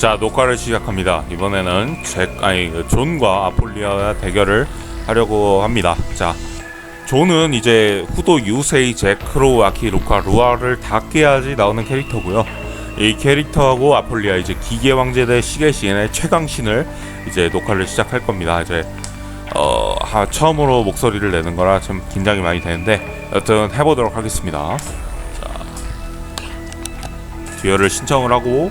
자 녹화를 시작합니다. 이번에는 잭 아니 그 존과 아폴리아 대결을 하려고 합니다. 자 존은 이제 후도 유세이 잭 크로우 아키 루카 루아를 다 깨야지 나오는 캐릭터고요. 이 캐릭터하고 아폴리아 이제 기계 왕제 대 시계 시인의 최강 신을 이제 녹화를 시작할 겁니다. 이제 어 하, 처음으로 목소리를 내는 거라 좀 긴장이 많이 되는데 여튼 해보도록 하겠습니다. 자 듀얼을 신청을 하고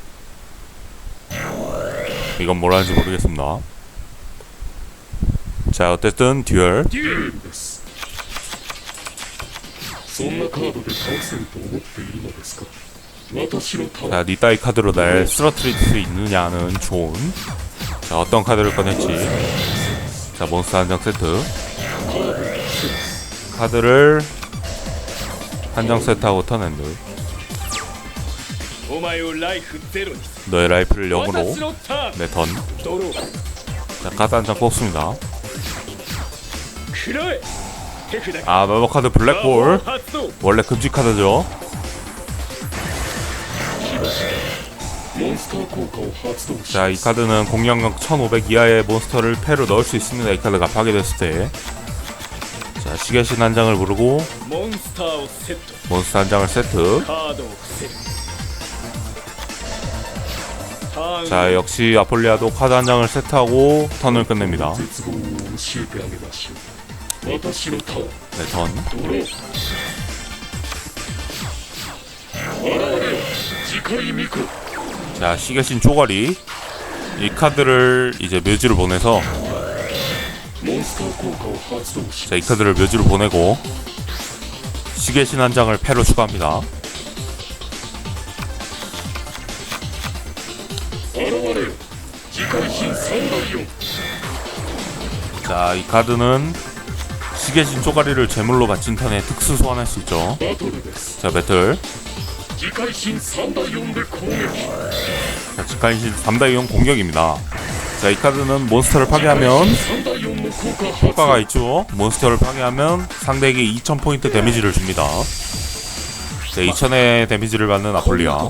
이건 뭐라 하는지 모르겠습니다. 자, 어쨌든 듀얼. 자, 니따이 카드로 날 쓰러뜨릴 수 있느냐는 좋은. 자, 어떤 카드를 꺼냈지? 자, 몬스터 한정 세트. 카드를 한정 세트하고 턴핸드. 너의 라이프를 0으로 내 던. 자 카드 한 장 뽑습니다. 아 마법카드 블랙홀. 원래 금지카드죠. 자, 이 카드는 공격력 1500 이하의 몬스터를 패로 넣을 수 있습니다. 이 카드가 파괴됐을 때. 자, 시계신 한 장을 부르고 몬스터 한 장을 세트. 자 역시 아폴리아도 카드 한 장을 세트하고 턴을 끝냅니다. 네, 턴. 자, 시계신 쪼가리. 이 카드를 이제 묘지로 보내서 자, 이 카드를 묘지로 보내고 시계신 한 장을 패로 추가합니다. 자, 이 카드는 시계진 쪼가리를 제물로 바친 탄에 특수 소환할 수 있죠. 자, 배틀. 자, 직관신 3다이용 공격입니다. 자, 이 카드는 몬스터를 파괴하면 효과가 있죠. 몬스터를 파괴하면 상대에게 2000포인트 데미지를 줍니다. 자, 2000의 데미지를 받는 아폴리아.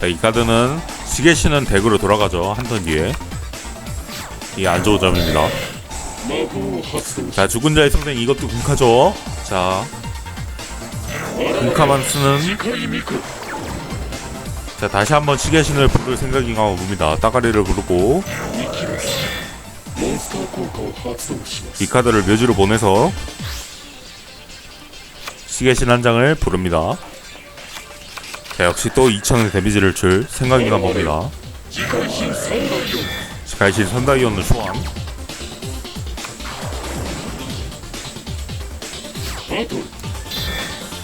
자, 이 카드는 시계시는 덱으로 돌아가죠. 한 턴 뒤에. 이게 안 좋은 점입니다. 자, 죽은 자의 선생 이것도 군카죠. 자, 군카만 쓰는 자, 다시 한번 시계신을 부를 생각인가 봅니다. 따가리를 부르고 이 카드를 묘지로 보내서 시계신 한 장을 부릅니다. 자, 역시 또 2000의 데미지를 줄 생각인가 봅니다. 가이신 선다이언을 소환.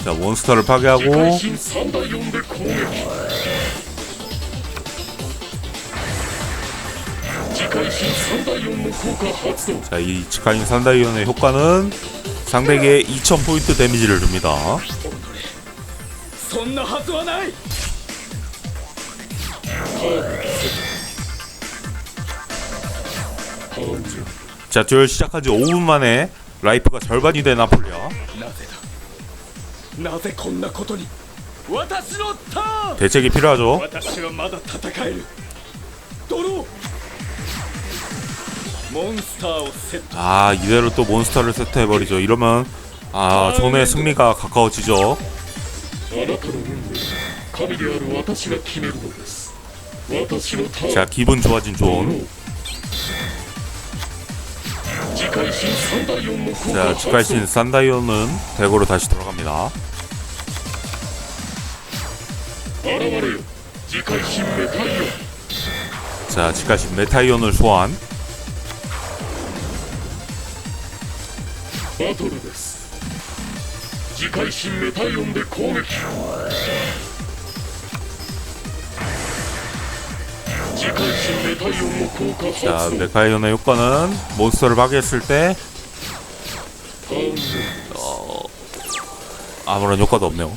자, 몬스터를 파괴하고 자, 이 치카인 산다이온의 효과는 상대에게 2000포인트 데미지를 줍니다. そんなはずはないターン中 자 듀얼 시작한 지 5분 만에 라이프가 절반이 된 아폴리아. なぜだなぜこんなことに私のターン 대책이 필요하죠. 私はまだ戦えるドローモンスターをセット 아 이대로 또 몬스터를 세트해버리죠 이러면 아 존의 승리가 가까워지죠 あなたの運命神である私が決めるのです私のターン 자 기분 좋아진 존 次回新三大四の効果 자, 発 직갈신 動 산다이오는 덱으로 다시 돌아갑니다. 現れよ次回新メタイオン 자, 직갈신 메타이온을 소환. バトルです 次回新メタイオンで攻撃次回新メタイオンの効果 자, 発動 메타이온의 효과는 몬스터를 파괴했을 때 ターン 아무런 효과도 없네요.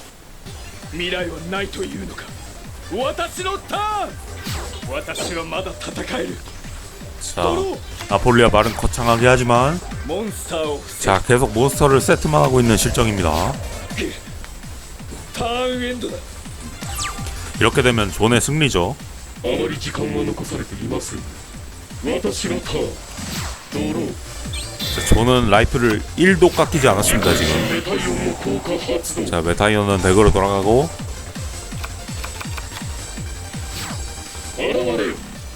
未来はないというのか私のターン私はまだ戦える 자, 아폴리아 말은 거창하게 하지만 자 계속 몬스터를 세트만 하고 있는 실정입니다. 이렇게 되면 존의 승리죠. 자, 존은 라이프를 1도 깎이지 않았습니다 지금. 자 메타이어는 덱으로 돌아가고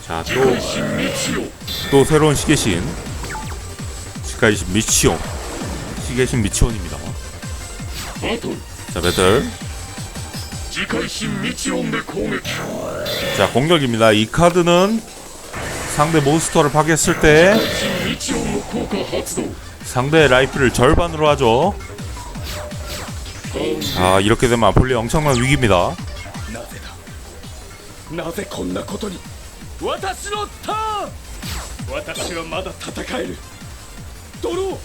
자, 또, 또 새로운 시계신. 시카이신 미치온. 시계신 미치온입니다. 자, 배틀. 자, 공격입니다. 이 카드는 상대 몬스터를 파괴했을 때 상대의 라이프를 절반으로 하죠. 아, 이렇게 되면 아폴리 엄청난 위기입니다. なぜだなぜこんなことに私のターン私はまだ戦えるドロー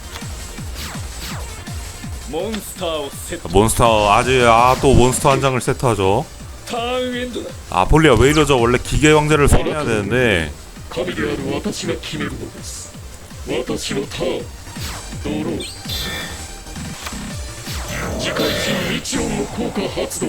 モンスターをセット 몬스터 아직 아또 몬스터 한 장을 세트하죠 ターンエンドだ 아폴리아 왜 이러죠 원래 기계 왕자를 소개해야 되는데 神である私が決めるのです私のターンドロー次回新日曜の効果発動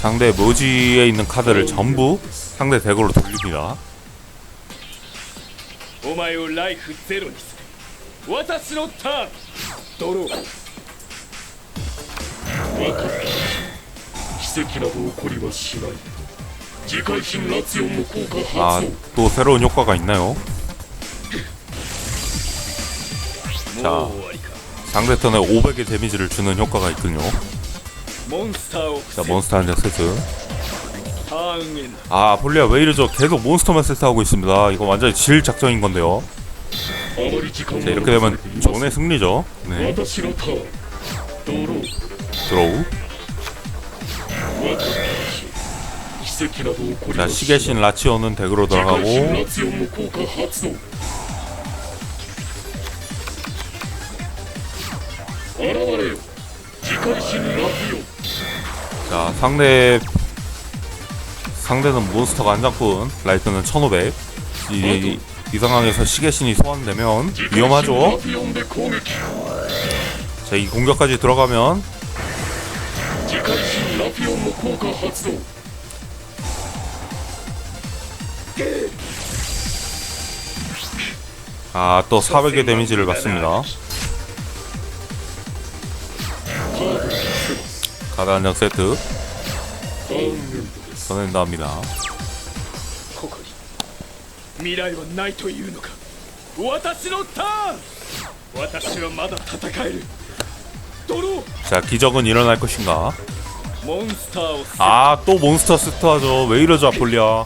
상대 묘지에 있는 카드를 전부 상대 덱으로 돌립니다. 아, 또 새로운 효과가 있나요? 자, 상대 턴에 500의 데미지를 주는 효과가 있군요. 자 몬스터 한 장 세트. 아 폴리아 왜 이러죠? 계속 몬스터만 세트하고 있습니다. 이거 완전히 질 작전인 건데요. 자 이렇게 되면 존의 승리죠. 네. 드로우. 자 시계신 라치오는 덱으로 들어가고. 자 상대 상대는 몬스터가 안 잡군 라이트는 1500 이, 이, 이 상황에서 시계신이 소환되면 위험하죠? 자 이 공격까지 들어가면 아또 400의 데미지를 받습니다. 가드 한 장 세트 ターンエンドです 보낸다 합니다 ここに未来はないというのか私のターン私はまだ戦えるドロー 자 기적은 일어날 것인가 モンスターをセット 아 또 몬스터 세트하죠 왜 이러죠 아폴리아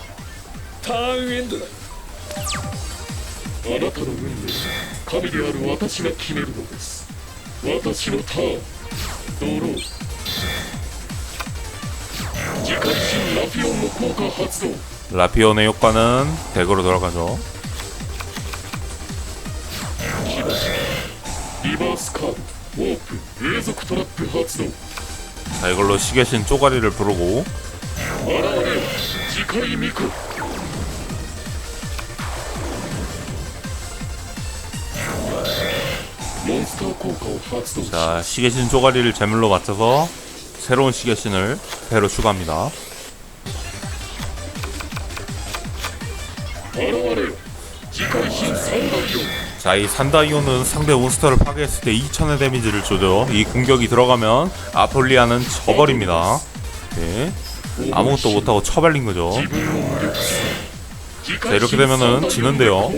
ターンエンドだあなたの運命神である私が決めるのです私のターンドロー 라피온의 효과는 덱으로 돌아가죠. 자 이걸로 시계신 쪼가리를 부르고 자 시계신 쪼가리를 재물로 맞춰서 새로운 시계신을 배로 추가합니다. 자, 이 산다이오는 상대 몬스터를 파괴했을 때 2000의 데미지를 줘요. 이 공격이 들어가면 아폴리아는 저버립니다. 네. 예. 아무것도 못하고 처발린 거죠. 자, 이렇게 되면은 지는데요.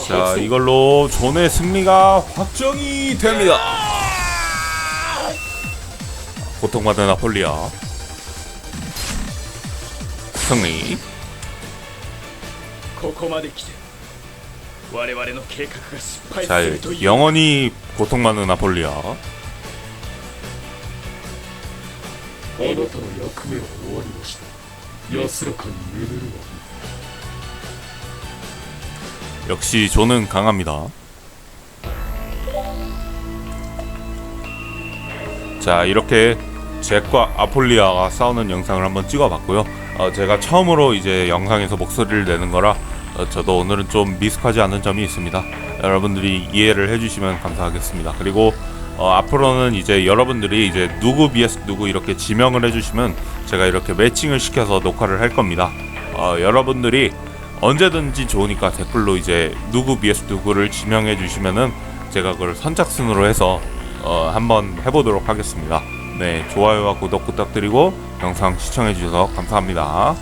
자 動 이걸로 존의 승리가 확정이 됩니다 고통받은 아폴리아 승리 ここまで来て我々の計画が失敗 자 するという 영원히 고통받는 아폴리아 역시 존은 강합니다. 자 이렇게 잭과 아폴리아가 싸우는 영상을 한번 찍어봤고요. 어, 제가 처음으로 이제 영상에서 목소리를 내는 거라 어, 저도 오늘은 좀 미숙하지 않은 점이 있습니다. 여러분들이 이해를 해주시면 감사하겠습니다. 그리고 어, 앞으로는 이제 여러분들이 이제 누구 vs 누구 이렇게 지명을 해주시면 제가 이렇게 매칭을 시켜서 녹화를 할 겁니다. 어, 여러분들이 언제든지 좋으니까 댓글로 이제 누구 vs 누구를 지명해 주시면은 제가 그걸 선착순으로 해서 어, 한번 해보도록 하겠습니다. 네, 좋아요와 구독 부탁드리고 영상 시청해 주셔서 감사합니다.